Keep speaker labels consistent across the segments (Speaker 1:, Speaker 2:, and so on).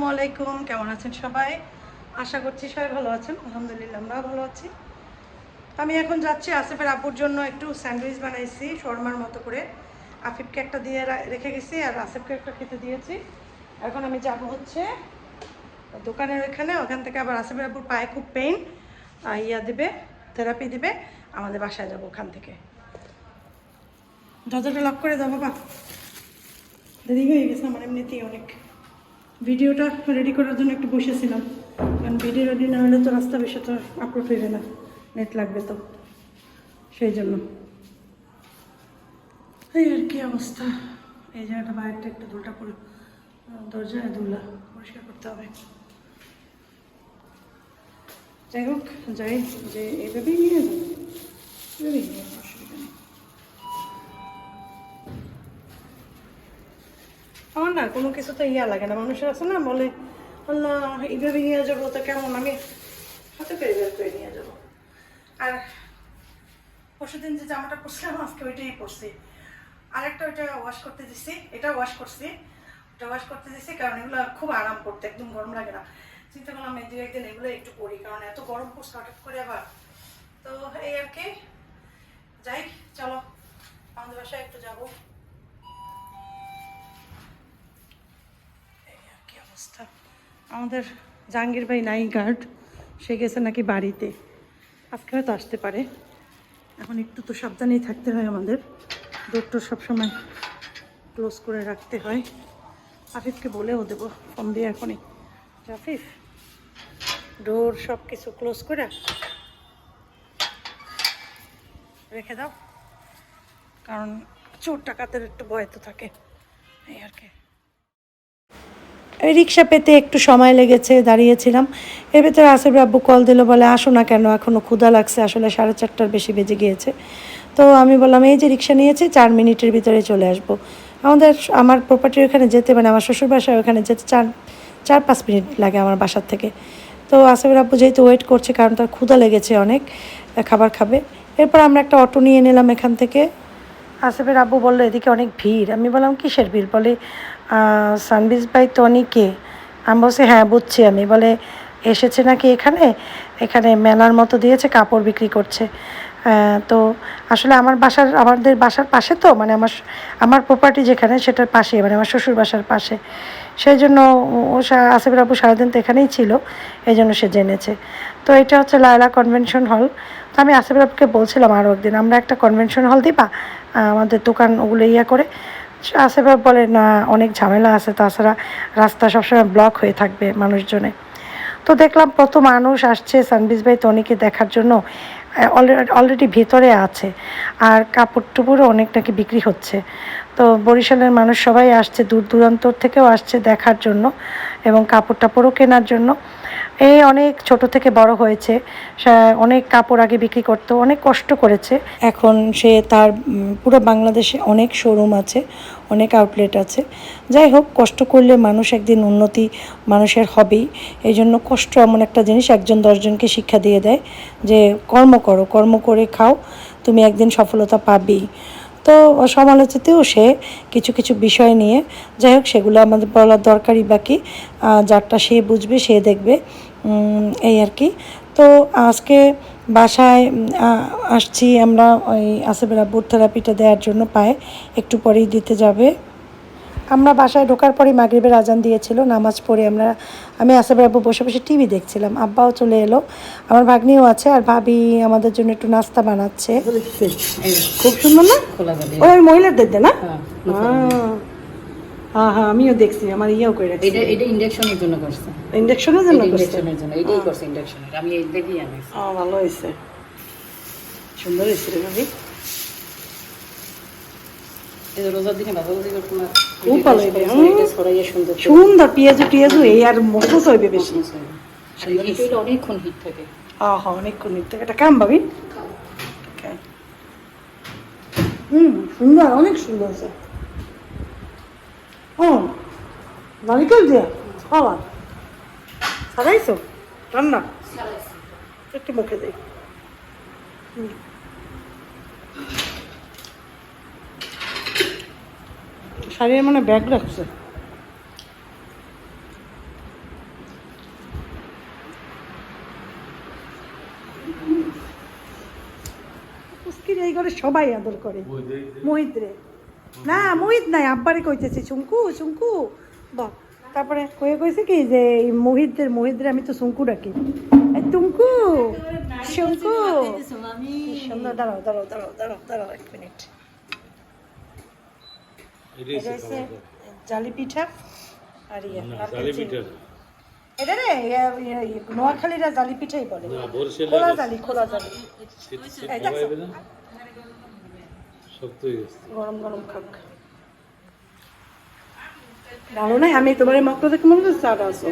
Speaker 1: আসসালামু আলাইকুম, কেমন আছেন সবাই? আশা করছি সবাই ভালো আছেন, আলহামদুলিল্লাহ আমরাও ভালো আছি। আমি এখন যাচ্ছি আসিফের আপুর জন্য একটু স্যান্ডউইচ বানাইছি, শর্মার মতো করে। আফিফকে একটা দিয়ে রেখে গেছি আর আসিফকে একটা খেতে দিয়েছি। এখন আমি যাব হচ্ছে দোকানের ওইখানে ওখান থেকে আবার আসিফের আপুর পায়ে খুব পেইন ইয়া দিবে থেরাপি দিবে, আমাদের বাসায় যাব ওখান থেকে। দরজাটা লক করে দাও বাবা। দেরি হয়ে গেছে, আমার এমনিতেই অনেক ভিডিওটা রেডি করার জন্য একটু বসেছিলাম। কারণ ভিডিও রেডি না হলে তো রাস্তা বেশি তো আপলোড হইবে না। নেট লাগবে তো। সেই জন্য। এই আর কি অবস্থা। এই জায়গাটা বাইরটা একটু ধুলটা পড়ে দরজায় ধুলা পরিষ্কার করতে হবে। যাই হোক, যাই, যে এইভাবেই নিয়ে যাব। এভাবেই নিয়ে আমার না কোনো কিছু তো ইয়া লাগে না। মানুষের আছে না বলে, আল্লাহ, এইভাবে নিয়ে যাব তো কেমন? আমি হাতে করে বের করে নিয়ে যাব। আর পরশুদিন যে জামাটা পরছিলাম, আজকে ওইটাই পরছি। আরেকটা ওইটা ওয়াশ করতে দিছি। এটা ওয়াশ করছি। ওটা ওয়াশ করতে দিছি কারণ এগুলো খুব আরাম করতে, একদম গরম লাগে না। চিন্তা করলাম এই দু একদিন এগুলো একটু করি কারণ এত গরম পড়ছে হঠাৎ করে আবার। তো এই আর কি। যাই, চলো, আমাদের বাসায় একটু যাব। অবস্থা। আমাদের জাহাঙ্গীর ভাই নাই গার্ড সে গেছে নাকি বাড়িতে। আজকে হয়তো আসতে পারে। এখন একটু তো সাবধানেই থাকতে হয় আমাদের। ডক্টর সবসময় ক্লোজ করে রাখতে হয়। আফিফকে বলেও দেবো, ফোন দিয়ে এখনই। আফিফ ডোর সব কিছু ক্লোজ করে রেখে। দাও। কারণ চোর টাকাতের একটু ভয় তো থাকে। এই আর কি। রিক্সা পেতে একটু সময় লেগেছে, দাঁড়িয়েছিলাম। এর ভেতরে আসিফ আব্বু কল দিল, বলে, আসো না কেন? এখনও ক্ষুধা লাগছে। আসলে সাড়ে চারটার বেশি বেজে গিয়েছে। তো আমি বললাম, এই যে রিক্সা নিয়েছি, চার মিনিটের ভিতরে চলে আসব। আমাদের, আমার প্রপার্টির ওখানে যেতে মানে আমার শ্বশুর বাসায় ওখানে যেতে চার চার পাঁচ মিনিট লাগে আমার বাসার থেকে। তো আসিফের আব্বু যেহেতু ওয়েট করছে, কারণ তার ক্ষুধা লেগেছে অনেক খাবার খাবে। এরপর আমরা একটা অটো নিয়ে নিলাম এখান থেকে। আসিফের আব্বু বলল, এদিকে অনেক ভিড়। আমি বললাম, কিসের ভিড়? বলে সানবিজ ভাই টনিকে আমি বলছি হ্যাঁ বুঝছি আমি। বলে, এসেছে নাকি এখানে? এখানে মেলার মতো দিয়েছে, কাপড় বিক্রি করছে। তো আসলে আমার বাসার, আমাদের বাসার পাশে তো মানে আমার আমার প্রপার্টি যেখানে, সেটার পাশে মানে আমার শ্বশুর বাসার পাশে। সেই জন্য ও আসিফের আব্বু সারাদিন তো এখানেই ছিল, এই জন্য সে জেনেছে। তো এটা হচ্ছে লায়লা কনভেনশন হল তো আমি আসিফের আব্বুকে বলছিলাম আরও একদিন, আমরা একটা কনভেনশন হল দিবা আমাদের দোকান ওগুলো ইয়ে করে। আসিফ বলে, না, অনেক ঝামেলা আছে। তাছাড়া রাস্তা সবসময় ব্লক হয়ে থাকবে মানুষজনে। তো দেখলাম কত মানুষ আসছে সানবিজ ভাই টনিকে দেখার জন্য অলরেডি ভেতরে আছে। আর কাপড় টুপড়ও অনেক নাকি বিক্রি হচ্ছে। তো বরিশালের মানুষ সবাই আসছে দূর দূরান্তর থেকেও আসছে দেখার জন্য এবং কাপড় টাপড়ও কেনার জন্য। এই অনেক ছোট থেকে বড় হয়েছে। অনেক কাপড় আগে বিক্রি করতো, অনেক কষ্ট করেছে। এখন সে তার পুরো বাংলাদেশে অনেক শোরুম আছে, অনেক আউটলেট আছে। যাই হোক, কষ্ট করলে মানুষ একদিন উন্নতি মানুষের হবেই। এই জন্য কষ্ট এমন একটা জিনিস, একজন দশজনকে শিক্ষা দিয়ে দেয় যে, কর্ম করো, কর্ম করে খাও, তুমি একদিন সফলতা পাবেই। তো সমালোচিতও সে কিছু কিছু বিষয় নিয়ে, যাই হোক, সেগুলো আমাদের বলার দরকারই বাকি। যারটা সে বুঝবে, সে দেখবে। এই আর কি। তো আজকে বাসায় আসছি আমরা ওই আসিফের আব্বুর থেরাপিটা দেওয়ার জন্য পায়ে। একটু পরেই দিতে যাবে। আমরা বাসায় ঢোকার পরই মাগরিবের আজান দিয়েছিল নামাজ পড়ে আমরা আমি আসিফের আব্বু বসে বসে টিভি দেখছিলাম। আব্বাও চলে এলো। আমার ভাগ্নিও আছে আর ভাবি আমাদের জন্য একটু নাস্তা বানাচ্ছে। খুব সুন্দর না? ওই মহিলাদের দেয় না?
Speaker 2: হ্যাঁ
Speaker 1: হ্যাঁ আমিও দেখছি আমার ইয়েও করে রাখছি
Speaker 2: এটা এটা ইন্ডাকশনের জন্য করছে।
Speaker 1: ইন্ডাকশনের জন্য করছে?
Speaker 2: ইন্ডাকশনের জন্য এটাই করছে ইন্ডাকশনের। আমি এই দেখি আনিছি।
Speaker 1: ও ভালো হয়েছে। সুন্দর হয়েছে রে ভাবি।
Speaker 2: সুন্দর
Speaker 1: পেঁয়াজু টিয়াজু এই আর হইবে বেশি।
Speaker 2: অনেকক্ষণ হিট থাকে।
Speaker 1: হ্যাঁ হ্যাঁ অনেকক্ষণ এটা কাম ভাবি. হুম সুন্দর অনেক সুন্দর আছে হুম নারিকেল দিয়া খাওয়া সারাইছো? রান্না? একটু মুখে দিই। হুম। শাড়ির মানে ব্যাগ রাখছে। এই করে সবাই আদর করে। মহিদ্রে না মোহিত নাই আব্বারে কইতেছি চুঙ্কু চুঙ্কু বাহ তারপরে কয়ে কইছে কি যে মোহিতদের মোহিতদের আমি তো চুঙ্কু ডাকি। টুঙ্কু শঙ্কু সুন্দর দাঁড়াও দাঁড়াও দাঁড়াও দাঁড়াও দাঁড়াও এক মিনিট। জালি পিঠা আর ইয়ে। এটা রে ইয়া- ইয়া- ইয়া, নোয়াখালীরা জালি পিঠাই বলে। খোলা জালি খোলা জালি? গরম গরম খাক। ভালো নাই? আমি তোমার মক্কা দেখে মনে হচ্ছে চাটা আসো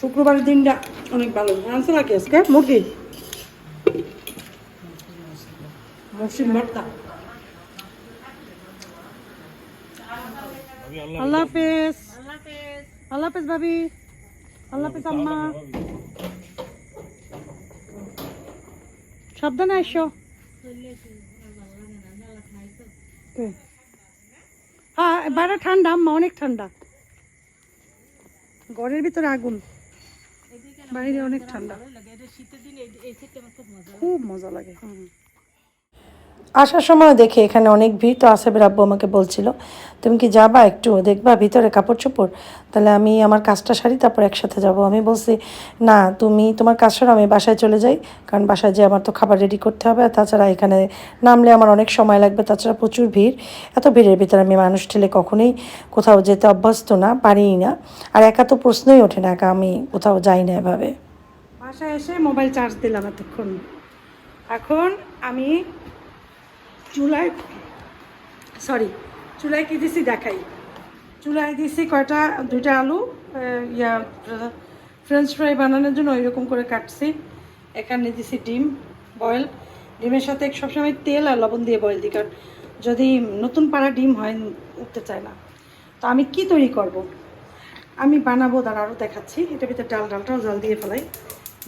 Speaker 1: শুক্রবারের দিনটা অনেক ভালো। আনছো নাকি আজকে? মুরগি? মসজিদ ভর্তা। আল্লাহ হাফেজ। আল্লাহ হাফেজ ভাবি। আল্লাহ হাফেজ আম্মা। সাবধানে আসো হ্যাঁ বাইরে ঠান্ডা আম্মা অনেক ঠান্ডা। ঘরের ভিতরে আগুন। বাইরে অনেক ঠান্ডা। খুব মজা লাগে। হুম। আসার সময় দেখে এখানে অনেক ভিড়, তো আসেবের আব্বু আমাকে বলছিল, তুমি কি যাবা একটু? দেখবা ভিতরে কাপড় চোপড় তাহলে আমি আমার কাজটা সারি, তারপর একসাথে যাব। আমি বলছি, না, তুমি তোমার কাজ সারো, আমি বাসায় চলে যাই, কারণ বাসায় যে আমার তো খাবার রেডি করতে হবে। আর তাছাড়া এখানে নামলে আমার অনেক সময় লাগবে, তাছাড়া প্রচুর ভিড়। এত ভিড়ের ভিতরে আমি মানুষ ঠেলে কখনোই কোথাও যেতে অভ্যস্ত না, পারিই না। আর একা তো প্রশ্নই ওঠে না, একা আমি কোথাও যাই না এভাবে। বাসায় এসে মোবাইল চার্জ দিলাম এতক্ষণ। এখন আমি চুলায় সরি, চুলায় কি দিছি দেখাই। চুলায় দিছি কয়টা? দুইটা আলু ইয়া, ফ্রেঞ্চ ফ্রাই বানানোর জন্য ওইরকম করে কাটছি। এখানে দিছি ডিম, বয়েল। ডিমের সাথে সবসময় তেল আর লবণ দিয়ে বয়েল দিই, কারণ যদি নতুন পাড়া ডিম হয়, উঠতে চায় না। তো আমি কি তৈরি করব। আমি বানাবো তার আরও দেখাচ্ছি। এটা ভিতরে ডাল ডালটাও জল দিয়ে ফেলাই।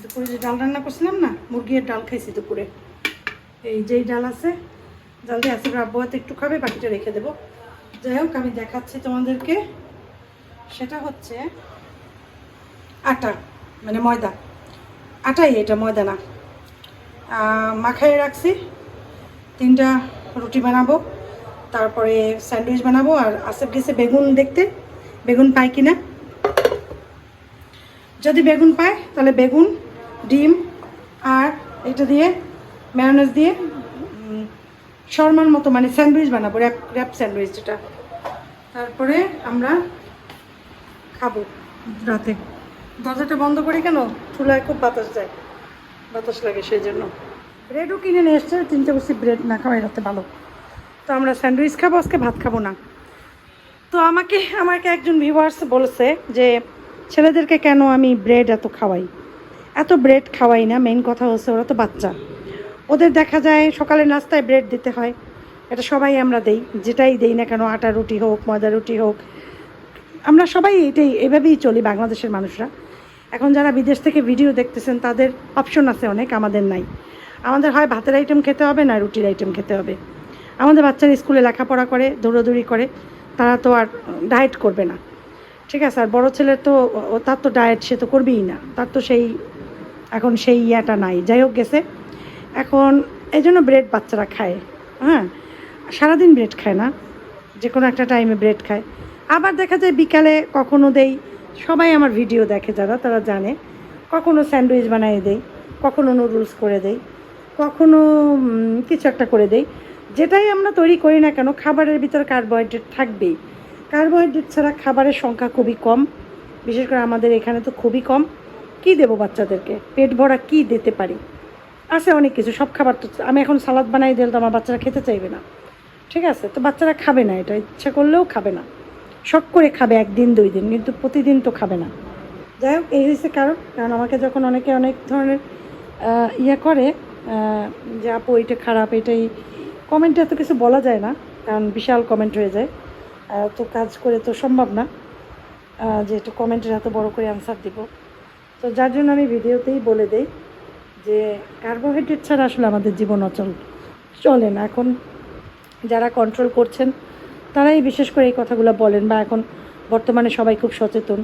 Speaker 1: দুপুরে যে ডাল রান্না করছিলাম না, মুরগির ডাল খাইছি দুপুরে। এই যেই ডাল আছে দিয়ে আছে আব্বু হাতে একটু খাবে, বাকিটা রেখে দেবো। যাই হোক, আমি দেখাচ্ছি তোমাদেরকে। সেটা হচ্ছে আটা মানে ময়দা। আটাই এটা, ময়দা না। মাখায় রাখছি। তিনটা রুটি বানাবো, তারপরে স্যান্ডউইচ বানাবো, আর আসেফ গেছে বেগুন দেখতে। বেগুন পাই কিনা? যদি বেগুন পায়, তাহলে বেগুন, ডিম, আর এটা দিয়ে ম্যায়োনেজ দিয়ে শর্মার মতো মানে স্যান্ডউইচ বানাবো, র্যাপ র্যাপ স্যান্ডউইচ যেটা। তারপরে আমরা খাব রাতে। দরজাটা বন্ধ করি কেন? চুলায় খুব বাতাস যায়। বাতাস লাগে সেই জন্য। ব্রেডও কিনে নিয়ে এসছে, তিনটে বসে ব্রেড না খাওয়াই রাতে ভালো। তো আমরা স্যান্ডউইচ খাব, আজকে ভাত খাব না। তো আমাকে আমাকে একজন ভিউয়ার্স বলেছে যে, ছেলেদেরকে কেন আমি ব্রেড এত খাওয়াই? এত ব্রেড খাওয়াই না মেইন কথা হচ্ছে ওরা তো বাচ্চা। ওদের দেখা যায় সকালে নাস্তায় ব্রেড দিতে হয়। এটা সবাই আমরা দেই, যেটাই দেই না কেন, আটা রুটি হোক, ময়দা রুটি হোক। আমরা সবাই এটাই, এভাবেই চলি বাংলাদেশের মানুষরা। এখন যারা বিদেশ থেকে ভিডিও দেখতেছেন, তাদের অপশন আছে অনেক, আমাদের নাই। আমাদের হয় ভাতের আইটেম খেতে হবে না রুটির আইটেম খেতে হবে। আমাদের বাচ্চারা স্কুলে লেখাপড়া করে, দৌড়াদৌড়ি করে, তারা তো আর ডায়েট করবে না। ঠিক আছে, আর বড় ছেলের তো তার তো ডায়েট সে তো করবেই না। তার তো সেই, এখন সেই ইয়াটা নাই। যাই হোক গেছে। এখন এই জন্য ব্রেড বাচ্চারা খায়। হ্যাঁ? সারাদিন ব্রেড খায় না। যে কোনো একটা টাইমে ব্রেড খায়। আবার দেখা যায় বিকালে কখনো দেই। সবাই আমার ভিডিও দেখে যারা, তারা জানে। কখনো স্যান্ডউইচ বানিয়ে দেই, কখনো নুডলস করে দেই, কখনো কিছু একটা করে দেই। যেটাই আমরা তৈরি করি না কেন, খাবারের ভিতরে কার্বোহাইড্রেট থাকবেই। কার্বোহাইড্রেট ছাড়া খাবারের সংখ্যা খুবই কম। বিশেষ করে আমাদের এখানে তো খুবই কম। কি দেবো বাচ্চাদেরকে? পেট ভরা কি দিতে পারি? আছে অনেক কিছু, সব খাবার তো আমি এখন সালাদ বানাই দিলে তো আমার বাচ্চারা খেতে চাইবে না। ঠিক আছে? তো বাচ্চারা খাবে না এটা, ইচ্ছা করলেও খাবে না। শখ করে খাবে একদিন, দুই দিন, কিন্তু প্রতিদিন তো খাবে না। যাই হোক, এই হয়েছে কারণ। কারণ আমাকে যখন অনেকে অনেক ধরনের ইয়ে করে যে, আপু এটা খারাপ এটাই কমেন্টে এত কিছু বলা যায় না, কারণ বিশাল কমেন্ট হয়ে যায়। তো কাজ করে তো সম্ভব না যে একটু কমেন্টের এত বড় করে অ্যান্সার দিব। তো যার জন্য আমি ভিডিওতেই বলে দেই যে কার্বোহাইড্রেট ছাড়া আসলে আমাদের জীবন অচল, চলে না। এখন যারা কন্ট্রোল করছেন, তারাই বিশেষ করে এই কথাগুলো বলেন বা এখন বর্তমানে সবাই খুব সচেতন।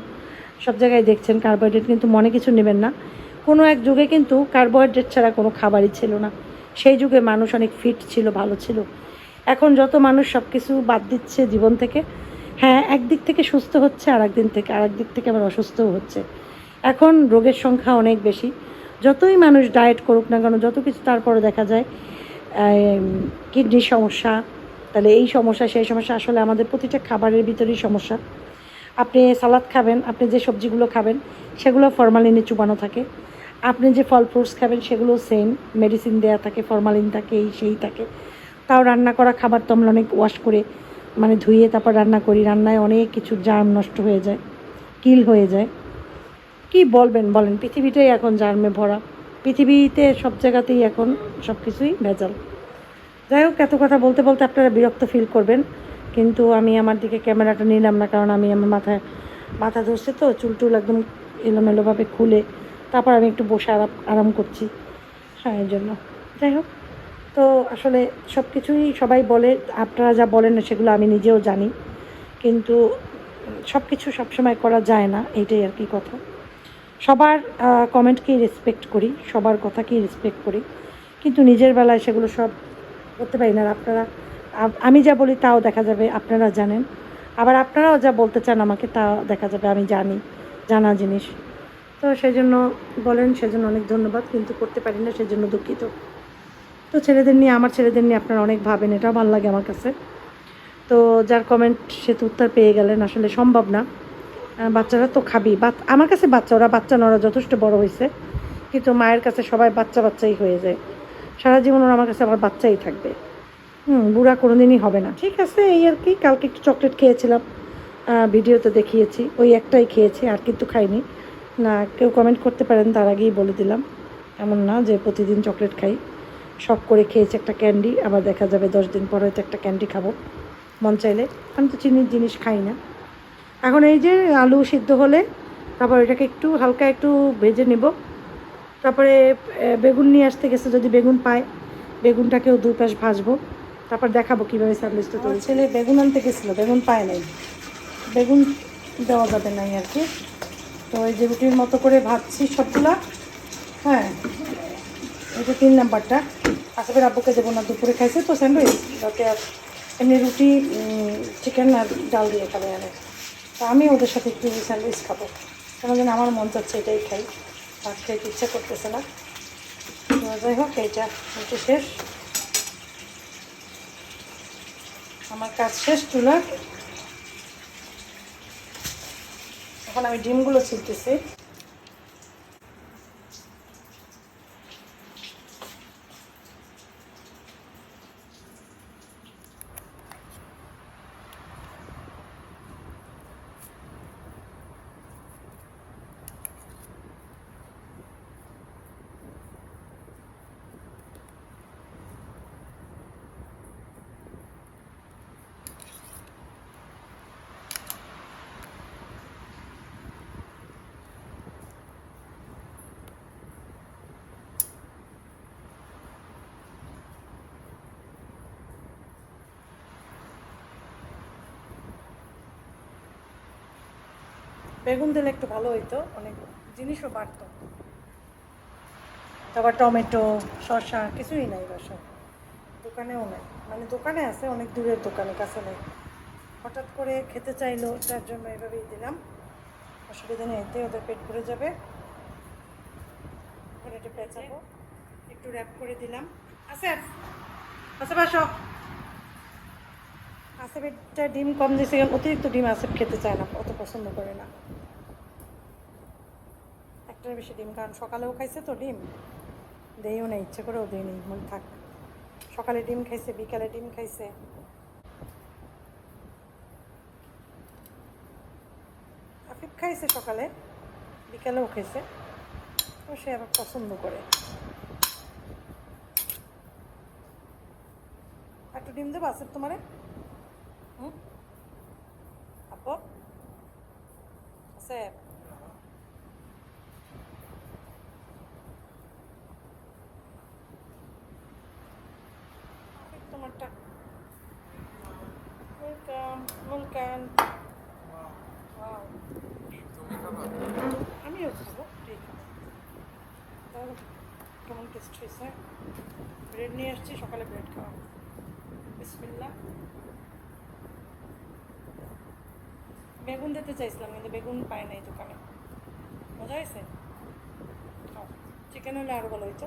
Speaker 1: সব জায়গায় দেখছেন কার্বোহাইড্রেট কিন্তু মনে কিছু নেবেন না। কোনো এক যুগে কিন্তু কার্বোহাইড্রেট ছাড়া কোনো খাবারই ছিল না। সেই যুগে মানুষ অনেক ফিট ছিল, ভালো ছিল। এখন যত মানুষ সব কিছু বাদ দিচ্ছে জীবন থেকে হ্যাঁ একদিক থেকে সুস্থ হচ্ছে আর একদিন থেকে আর দিক থেকে আবার অসুস্থও হচ্ছে। এখন রোগের সংখ্যা অনেক বেশি। যতই মানুষ ডায়েট করুক না কেন, যত কিছু তারপরে দেখা যায় কিডনির সমস্যা, তাহলে এই সমস্যা, সেই সমস্যা আসলে আমাদের প্রতিটা খাবারের ভিতরেই সমস্যা। আপনি সালাদ খাবেন, আপনি যে সবজিগুলো খাবেন, সেগুলো ফরমালিনে চুবানো থাকে। আপনি যে ফল ফ্রুটস খাবেন সেগুলো সেম মেডিসিন দেওয়া থাকে ফরমালিন থাকে, এই সেই থাকে। তাও রান্না করা খাবার তো আমরা অনেক ওয়াশ করে মানে ধুয়ে তারপর রান্না করি, রান্নায় অনেক কিছু জার্ম নষ্ট হয়ে যায় কিল হয়ে যায়। কি বলবেন? বলেন, পৃথিবীটাই এখন জার্মে ভরা। পৃথিবীতে সব জায়গাতেই এখন সব কিছুই ভেজাল। যাই হোক, এত কথা বলতে বলতে আপনারা বিরক্ত ফিল করবেন, কিন্তু আমি আমার দিকে ক্যামেরাটা নিলাম না, কারণ আমি আমার মাথায় মাথা ধরছে তো, চুল টুল একদম এলোমেলোভাবে খুলে, তারপর আমি একটু বসে আরাম আরাম করছি হ্যাঁ এই জন্য। যাই হোক, তো আসলে সব কিছুই সবাই বলে, আপনারা যা বলেন সেগুলো আমি নিজেও জানি, কিন্তু সব কিছু সবসময় করা যায় না এইটাই আর কি কথা। সবার কমেন্টকেই রেসপেক্ট করি, সবার কথাকেই রেসপেক্ট করি। কিন্তু নিজের বেলায় সেগুলো সব করতে পারি না। আপনারা আমি যা বলি তাও দেখা যাবে, আপনারা জানেন। আবার আপনারাও যা বলতে চান আমাকে তা দেখা যাবে, আমি জানি, জানা জিনিস। তো সেই জন্য বলেন, সেজন্য অনেক ধন্যবাদ। কিন্তু করতে পারি না, সেজন্য দুঃখিত। তো ছেলেদের নিয়ে, আমার ছেলেদের নিয়ে আপনারা অনেক ভাবেন, এটাও ভালো লাগে আমার কাছে। তো যার কমেন্ট সে তো উত্তর পেয়ে গেলেন। আসলে সম্ভব না। বাচ্চারা তো খাবি। আমার কাছে বাচ্চা, ওরা বাচ্চা না ওরা যথেষ্ট বড় হয়েছে। কিন্তু মায়ের কাছে সবাই বাচ্চা বাচ্চাই হয়ে যায়। সারা জীবন ওরা আমার কাছে আমার বাচ্চাই থাকবে। হুম, বুড়া কোনো দিনই হবে না। ঠিক আছে, এই আর কি। কালকে একটু চকলেট খেয়েছিলাম। ভিডিওতে দেখিয়েছি। ওই একটাই খেয়েছি, আর কিন্তু খাইনি। না, কেউ কমেন্ট করতে পারেন, তার আগেই বলে দিলাম। এমন না যে প্রতিদিন চকলেট খাই। শখ করে খেয়েছি একটা ক্যান্ডি, আবার দেখা যাবে দশ দিন পর হয়তো একটা ক্যান্ডি খাব। মন চাইলে। আমি তো চিনির জিনিস খাই না। এখন এই যে আলু সিদ্ধ হলে তারপর এটাকে একটু হালকা একটু ভেজে নেব। তারপরে বেগুন নিয়ে আসতে গেছে যদি বেগুন পায় বেগুনটাকেও দুই পাশ ভাজবো। তারপর দেখাবো কীভাবে স্যান্ডউইচটা তৈরি। ছেলে বেগুন আনতে গেছিল বেগুন পায় নাই। বেগুন দেওয়া যাবে নাই আর কি। তো এই যে রুটির মতো করে ভাজছি সবগুলা। হ্যাঁ এটা তিন নাম্বারটা। আসবের আব্বুকে দেবো না দুপুরে খাইছে তো স্যান্ডউইচ। যাতে আর এমনি রুটি চিকেন আর ডাল দিয়ে খাবে আরে তো আমি ওদের সাথে একটু স্যান্ডউইচ খাব। কেন আমার মন চাচ্ছে এটাই খাই। ভাত খেতে ইচ্ছা করতেছে না। যাই হোক, এইটা হচ্ছে শেষ। আমার কাজ শেষ, চুলার। এখন আমি ডিমগুলো ছিলতেছি বেগুন দিলে একটু ভালো হইতো, অনেক জিনিসও বাড়তো। তারপর টমেটো, শসা, কিছুই নাই বাসা দোকানেও নাই। মানে দোকানে আছে, অনেক দূরের দোকানে, কাছে নেই। হঠাৎ করে খেতে চাইলো তার জন্য এভাবেই দিলাম। অসুবিধা নেই, এতে ওদের পেট ভরে যাবে। একটু র্যাপ করে দিলাম। আছে? আছে, বাসো। আসেফেরটা ডিম কম দিয়েছে কারণ অতিরিক্ত ডিম আসেফ খেতে চায় না, অত পছন্দ করে না। একটার বেশি ডিম, কারণ সকালেও খাইছে তো ডিম। দেইও না ইচ্ছে করেও দিই নেই, মন থাক। সকালে ডিম খাইছে, বিকালে ডিম খাইছে। আফিফ খাইছে সকালে, বিকালেও খাইছে। তো সে আবার পছন্দ করে। একটু ডিম দেবো আসেফ তোমারে? হুম আপু আছে তোমারটা ওয়েলকাম ওয়েলকাম আমিও খাব ঠিক তাহলে কেমন টেস্ট হয়েছে নিয়ে আসছি সকালে ব্রেড খাওয়া বিসমিল্লা বেগুন দিতে চাইছিলাম কিন্তু বেগুন পাই নাই দোকানে। মজা হয়েছে? চিকেন হলে আরও ভালো হইতো।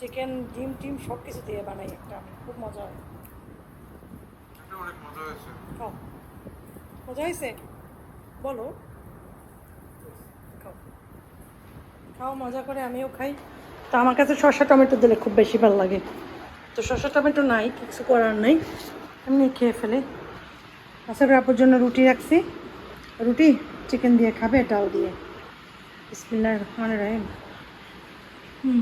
Speaker 1: চিকেন ডিম টিম সব কিছু দিয়ে বানাই একটা আমি। খুব মজা হয়।
Speaker 3: মজা হয়েছে।
Speaker 1: খাও। মজা হয়েছে? বলো। খাও। খাও মজা করে আমিও খাই। তো আমার কাছে শসা টমেটো দিলে খুব বেশি ভালো লাগে। তো শসা টমেটো নাই কিছু করার নেই। এমনি খেয়ে ফেলে। আসার আপুর জন্য রুটি রাখছি। রুটি চিকেন দিয়ে খাবে এটাও দিয়ে। বিসমিল্লাহির রহমানির রহিম। হুম।